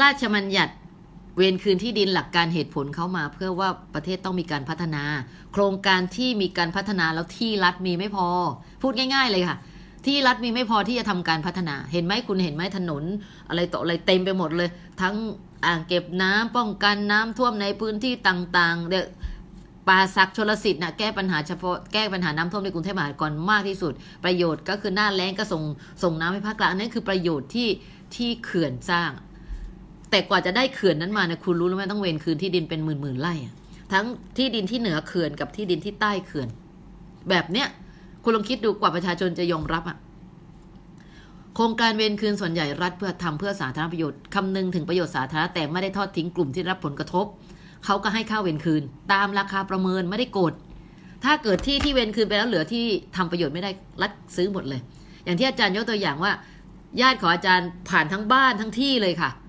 ระราชบัญญัติเวรคืนที่ดินหลักการเหตุผลเข้ามา เพื่อว่าประเทศต้องมีการพัฒนา โครงการที่มีการพัฒนาแล้วที่รัฐมีไม่พอ พูดง่าย ๆ เลยค่ะ ที่รัฐมีไม่พอที่จะทำการพัฒนา เห็นไหมคุณเห็นไหมถนน อะไรต่ออะไรเต็มไปหมดเลย ทั้งอ่างเก็บน้ำป้องกันน้ำท่วมในพื้นที่ต่างๆเดี๋ยป่าศักดิ์ชลสิทธิ์นะแก้ปัญหาเฉพาะแก้ปัญหาน้ำท่วมในกรุงเทพมหานครมากที่สุด ประโยชน์ก็คือหน้าแล้งก็ส่งส่งน้ำให้ภาคกลางอันนั้นคือประโยชน์ที่ที่เขื่อนสร้าง แต่กว่าจะได้เขื่อนนั้นมาเนี่ยคุณรู้หรือไม่ต้องเวรคืนที่ดินเป็นหมื่นหมื่นไร่ทั้งที่ดินที่เหนือเขื่อนกับที่ดินที่ใต้เขื่อน แบบเนี้ยคุณลองคิดดูกว่าประชาชนจะยอมรับอะโครงการเวรคืนส่วนใหญ่รัฐเพื่อทำเพื่อสาธารณประโยชน์คำนึงถึงประโยชน์สาธารณะแต่ไม่ได้ทอดทิ้งกลุ่มที่รับผลกระทบเขาก็ให้ค่าเวรคืน ตามราคาประเมินไม่ได้กดถ้าเกิดที่ที่เวรคืนไปแล้วเหลือที่ทำประโยชน์ไม่ได้รัฐซื้อหมดเลย อย่างที่อาจารย์ยกตัวอย่างว่า ญาติของอาจารย์ผ่านทั้งบ้านทั้งที่เลยค่ะ